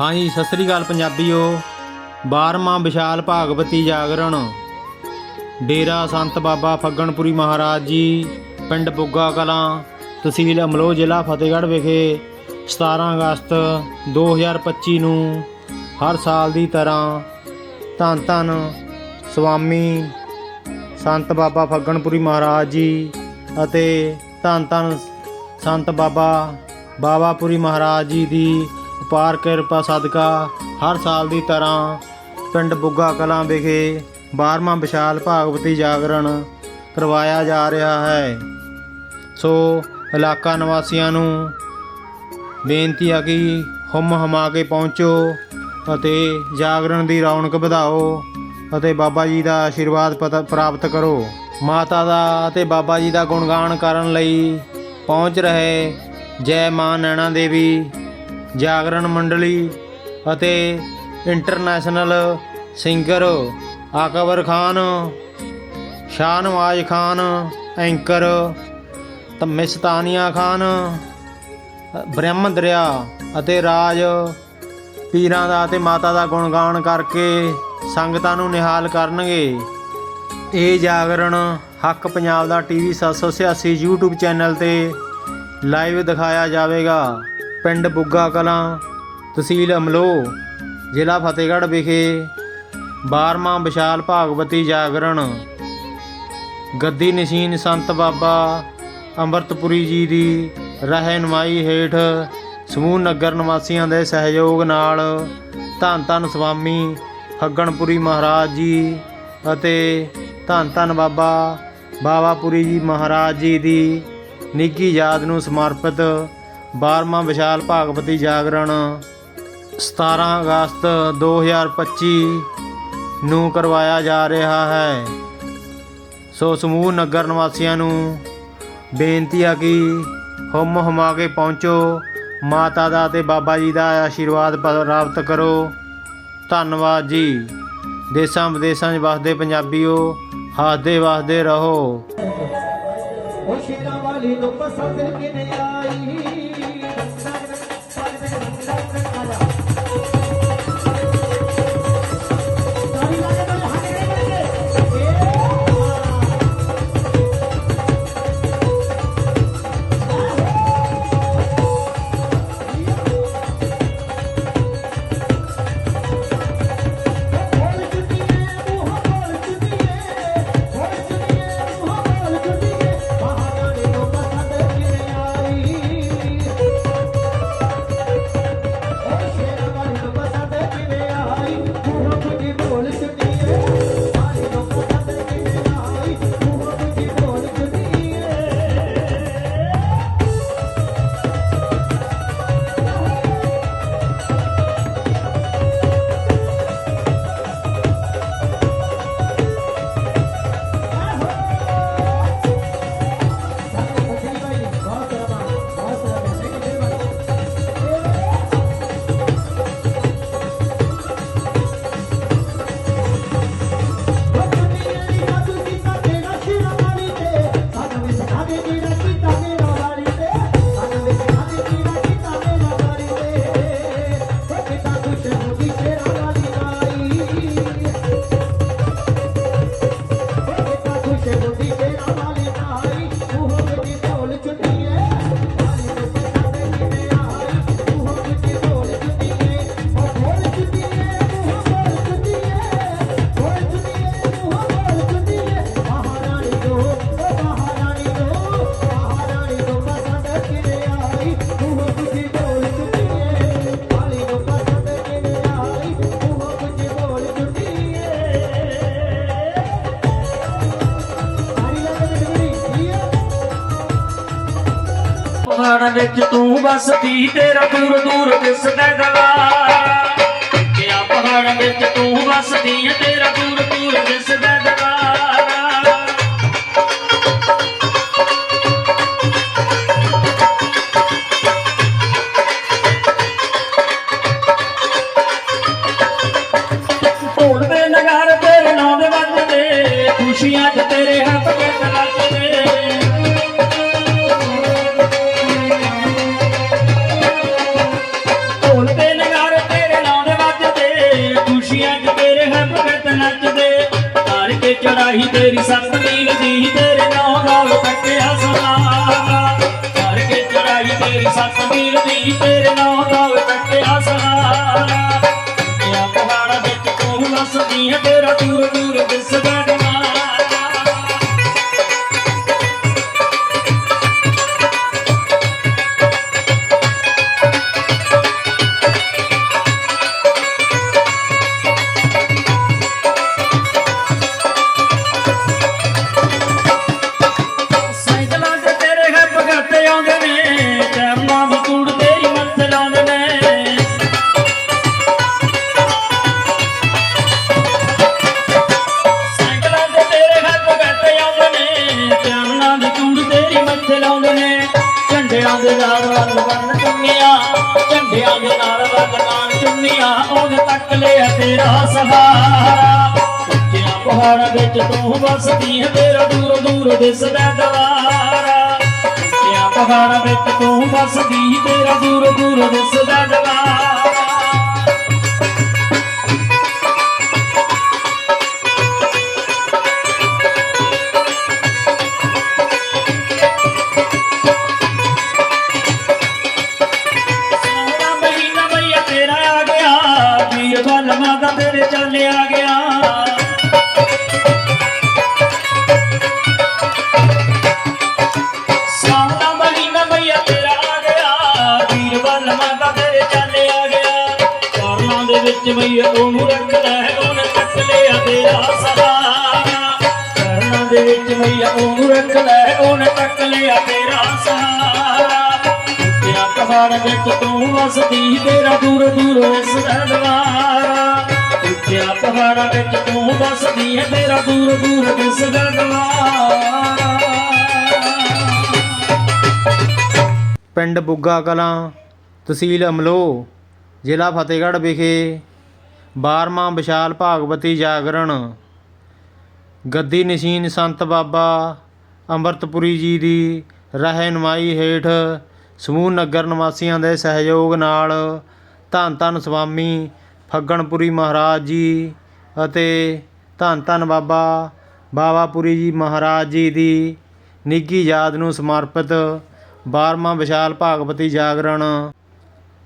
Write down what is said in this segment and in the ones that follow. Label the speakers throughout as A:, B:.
A: ਹਾਂਜੀ ਸਤਿ ਸ੍ਰੀ ਅਕਾਲ ਪੰਜਾਬੀਓ। 12ਵਾਂ ਵਿਸ਼ਾਲ ਭਾਗਵਤੀ ਜਾਗਰਣ। ਡੇਰਾ ਸੰਤ ਬਾਬਾ ਫੱਗਣਪੁਰੀ ਮਹਾਰਾਜ ਜੀ, ਪਿੰਡ ਬੁੱਗਾ ਕਲਾਂ, ਤਹਿਸੀਲ ਅਮਲੋਹ ਜ਼ਿਲ੍ਹਾ ਫਤਿਹਗੜ੍ਹ ਵਿਖੇ 17 ਅਗਸਤ 2025 ਨੂੰ ਹਰ ਸਾਲ ਦੀ ਤਰ੍ਹਾਂ ਧੰਨ ਧੰਨ ਸੁਆਮੀ ਸੰਤ ਬਾਬਾ ਫੱਗਣਪੁਰੀ ਮਹਾਰਾਜ ਜੀ ਅਤੇ ਧੰਨ ਧੰਨ ਸੰਤ ਬਾਬਾ ਬਾਬਾਪੁਰੀ ਮਹਾਰਾਜ ਜੀ ਦੀ ਅਪਾਰ ਕਿਰਪਾ ਸਦਕਾ ਹਰ ਸਾਲ ਦੀ ਤਰ੍ਹਾਂ ਪਿੰਡ ਬੁੱਗਾ ਕਲਾਂ ਵਿਖੇ 12ਵਾਂ ਵਿਸ਼ਾਲ ਭਾਗਵਤੀ ਜਾਗਰਣ ਕਰਵਾਇਆ ਜਾ ਰਿਹਾ ਹੈ। ਸੋ ਇਲਾਕਾ ਨਿਵਾਸੀਆਂ ਨੂੰ ਬੇਨਤੀ ਆ ਕਿ ਹੁਮ ਹਮਾ ਕੇ ਪਹੁੰਚੋ ਅਤੇ ਜਾਗਰਣ ਦੀ ਰੌਣਕ ਵਧਾਓ ਅਤੇ ਬਾਬਾ ਜੀ ਦਾ ਆਸ਼ੀਰਵਾਦ ਪਤਾ- ਪ੍ਰਾਪਤ ਕਰੋ। ਮਾਤਾ ਦਾ ਅਤੇ ਬਾਬਾ ਜੀ ਦਾ ਗੁਣਗਾਨ ਕਰਨ ਲਈ ਪਹੁੰਚ ਰਹੇ ਜੈ ਮਾਂ ਨੈਣਾ ਦੇਵੀ ਜਾਗਰਣ ਮੰਡਲੀ ਅਤੇ international singer Akbar Khan, Shahnawaz Khan, anchor ਤ ਮਿਸਤਾਨੀਆ ਖਾਨ, ਬ੍ਰਹਮ ਦਰਿਆ ਅਤੇ ਰਾਜ ਪੀਰਾਂ ਦਾ ਅਤੇ ਮਾਤਾ ਦਾ ਗੁਣਗਾਨ ਕਰਕੇ ਸੰਗਤਾਂ ਨੂੰ ਨਿਹਾਲ ਕਰਨਗੇ। ਇਹ ਜਾਗਰਣ Haq Punjab Da TV 786 YouTube channel ਤੇ ਲਾਈਵ ਦਿਖਾਇਆ ਜਾਵੇਗਾ। ਪਿੰਡ ਬੁੱਗਾ ਕਲਾਂ, ਤਹਿਸੀਲ ਅਮਲੋਹ ਜ਼ਿਲ੍ਹਾ ਫਤਿਹਗੜ੍ਹ ਵਿਖੇ 12ਵਾਂ ਵਿਸ਼ਾਲ ਭਾਗਵਤੀ ਜਾਗਰਣ। ਗੱਦੀ ਨਸ਼ੀਨ ਸੰਤ ਬਾਬਾ ਅੰਮ੍ਰਿਤਪੁਰੀ ਜੀ ਦੀ ਰਹਿਨਮਾਈ ਹੇਠ ਸਮੂਹ ਨਗਰ ਨਿਵਾਸੀਆਂ ਦੇ ਸਹਿਯੋਗ ਨਾਲ ਧੰਨ ਧੰਨ ਸੁਆਮੀ ਹੱਗਣਪੁਰੀ ਮਹਾਰਾਜ ਜੀ ਅਤੇ ਧੰਨ ਧੰਨ ਬਾਬਾ ਬਾਬਾਪੁਰੀ ਜੀ ਮਹਾਰਾਜ ਜੀ ਦੀ ਨਿੱਘੀ ਯਾਦ ਨੂੰ ਸਮਰਪਿਤ 12ਵਾਂ ਵਿਸ਼ਾਲ ਭਾਗਵਤੀ ਜਾਗਰਣ 17 ਅਗਸਤ 2025 ਨੂੰ ਕਰਵਾਇਆ ਜਾ ਰਿਹਾ ਹੈ। ਸੋ ਸਮੂਹ ਨਗਰ ਨਿਵਾਸੀਆਂ ਨੂੰ ਬੇਨਤੀ ਆ ਕਿ ਹੁਮ ਹਮਾ ਕੇ ਪਹੁੰਚੋ, ਮਾਤਾ ਦਾ ਤੇ ਬਾਬਾ ਜੀ ਦਾ ਆਸ਼ੀਰਵਾਦ ਪ੍ਰਾਪਤ ਕਰੋ। ਧੰਨਵਾਦ ਜੀ। ਦੇਸਾਂ ਵਿਦੇਸਾਂ 'ਚ ਵਸਦੇ ਪੰਜਾਬੀਓ ਹੱਸਦੇ ਵਸਦੇ ਰਹੋ।
B: ਉਹ ਸ਼ੇਰਾਂ ਵਾਲੀ ਨੂੰ ਪਸੰਦ ਕਿਨੇ ਆਈ
C: ਵਿੱਚ ਤੂੰ ਵਸਦੀ ਤੇਰਾ ਦੂਰ ਦੂਰ ਦਿਸਦਾ ਦਵਾਰ ਚੜਾਈ ਤੇਰੀ ਸੱਤ ਮੀਲ ਦੀ ਤੇਰੇ ਨਾਮ ਨਾਲ ਕੱਟਿਆ ਸਹਾਰਾ ਚੜ ਕੇ ਚੜਾਈ ਤੇਰੀ ਸੱਤ ਮੀਲ ਦੀ ਤੇਰੇ ਨਾਮ ਨਾਲ ਕੱਟਿਆ ਸਹਾਰਾ ਇਹ ਪਹਾੜਾਂ ਵਿੱਚ ਤੂੰ ਵਸਦੀ ਹੈ ਤੇਰਾ ਦੂਰ ਦੂਰ ਦਿਸਦਾ ਪਹਾੜਾਂ ਵਿੱਚ ਤੂੰ ਵਸਦੀ ਹੈ, ਤੇਰਾ ਦੂਰ ਦੂਰ ਦਿਸਦਾ ਦਵਾਰਾ। ਉੱਚਿਆਂ ਪਹਾੜਾਂ ਵਿੱਚ ਤੂੰ ਵਸਦੀ ਤੇਰਾ ਦੂਰ ਦੂਰ ਦਿਸਦਾ ਦਵਾਰਾ। ਕਰਮਾਂ ਉਹਨੂੰ ਰੱਖਦਾ ਹੈ ਉਹਨੇ ਕੱਟ ਲਿਆ ਤੇਰਾ ਸਹਾਰਾ ਕਰਮਾਂ ਦੇ ਵਿੱਚ ਮਈਆ ਉਹਨੂੰ ਰੱਖਦਾ ਹੈ ਉਹਨੇ ਕੱਟ ਲਿਆ ਤੇਰਾ ਸਹਾਰਾ। ਤੇਰਾ ਪਹਾੜ ਵਿੱਚ ਤੂੰ ਵਸਦੀ, ਤੇਰਾ ਦੂਰ ਦੂਰ ਵਸਦਾ ਦਵਾਰਾ। ਤੇਰਾ ਪਹਾੜ ਵਿੱਚ ਤੂੰ ਵਸਦੀ ਹੈ ਤੇਰਾ ਦੂਰ ਦੂਰ ਵਸਦਾ ਦਵਾਰਾ।
A: ਪਿੰਡ ਬੁੱਗਾ ਕਲਾਂ, ਤਹਿਸੀਲ ਅਮਲੋ ਜ਼ਿਲ੍ਹਾ ਫਤਿਹਗੜ੍ਹ ਵਿਖੇ 12ਵਾਂ ਵਿਸ਼ਾਲ ਭਾਗਵਤੀ ਜਾਗਰਣ। ਗੱਦੀ ਨਸ਼ੀਨ ਸੰਤ ਬਾਬਾ ਅੰਮ੍ਰਿਤਪੁਰੀ ਜੀ ਦੀ ਰਹਿਨਮਾਈ ਹੇਠ ਸਮੂਹ ਨਗਰ ਨਿਵਾਸੀਆਂ ਦੇ ਸਹਿਯੋਗ ਨਾਲ ਧੰਨ ਧੰਨ ਸੁਆਮੀ ਫੱਗਣਪੁਰੀ ਮਹਾਰਾਜ ਜੀ ਅਤੇ ਧੰਨ ਧੰਨ ਬਾਬਾ ਬਾਵਾਪੁਰੀ ਜੀ ਮਹਾਰਾਜ ਜੀ ਦੀ ਨਿੱਘੀ ਯਾਦ ਨੂੰ ਸਮਰਪਿਤ 12ਵਾਂ ਵਿਸ਼ਾਲ ਭਾਗਵਤੀ ਜਾਗਰਣ।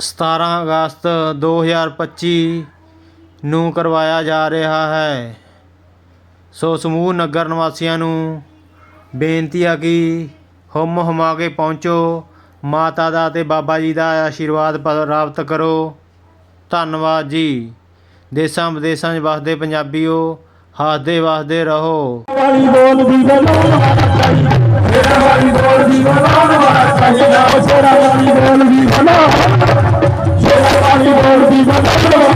A: 17 ਅਗਸਤ 2025 ਨੂੰ ਕਰਵਾਇਆ ਜਾ ਰਿਹਾ ਹੈ। ਸੋ ਸਮੂਹ ਨਗਰ ਨਿਵਾਸੀਆਂ ਨੂੰ ਬੇਨਤੀ ਆ ਕਿ ਹੁਮ ਹੁਮਾ ਕੇ ਪਹੁੰਚੋ। ਮਾਤਾ ਦਾ ਤੇ ਬਾਬਾ ਜੀ ਦਾ ਆਸ਼ੀਰਵਾਦ ਪ੍ਰਾਪਤ ਕਰੋ। ਧੰਨਵਾਦ ਜੀ। ਦੇਸਾਂ ਵਿਦੇਸਾਂ 'ਚ ਵਸਦੇ ਪੰਜਾਬੀਓ, ਹੱਸਦੇ ਵਸਦੇ ਰਹੋ।
B: ਵਾਲੀ ਬੋਲਦੀ ਬੋਲਣ ਵਾਲਾ ਚਾਹੀਦਾ ਮੇਰਾ ਵਾਲੀ ਬੋਲਦੀ ਬੋਲਣ ਵਾਲਾ ਚਾਹੀਦਾ ਸ਼ੇਰਾ ਵਾਲੀ ਬੋਲਦੀ ਬੋਲਣ ਸ਼ੇਰਾ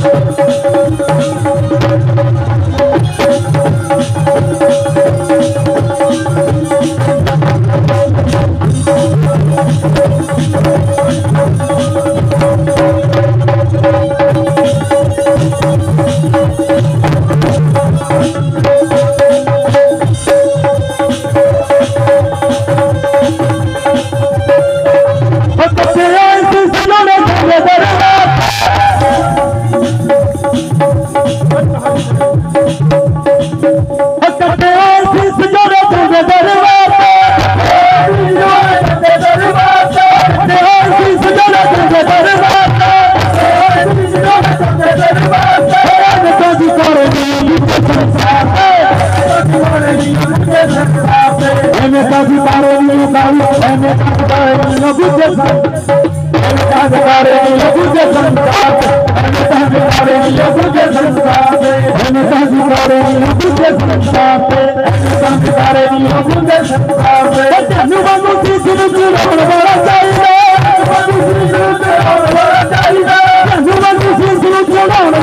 B: Quando tá você लघुज संसार करे लघुज संसार करे लघुज संसार करे लघुज संसार करे लघुज संसार तनु बनु कृष्ण कृष्ण बड़ा चाहिए तनु बनु कृष्ण कृष्ण बड़ा चाहिए तनु बनु कृष्ण कृष्ण बड़ा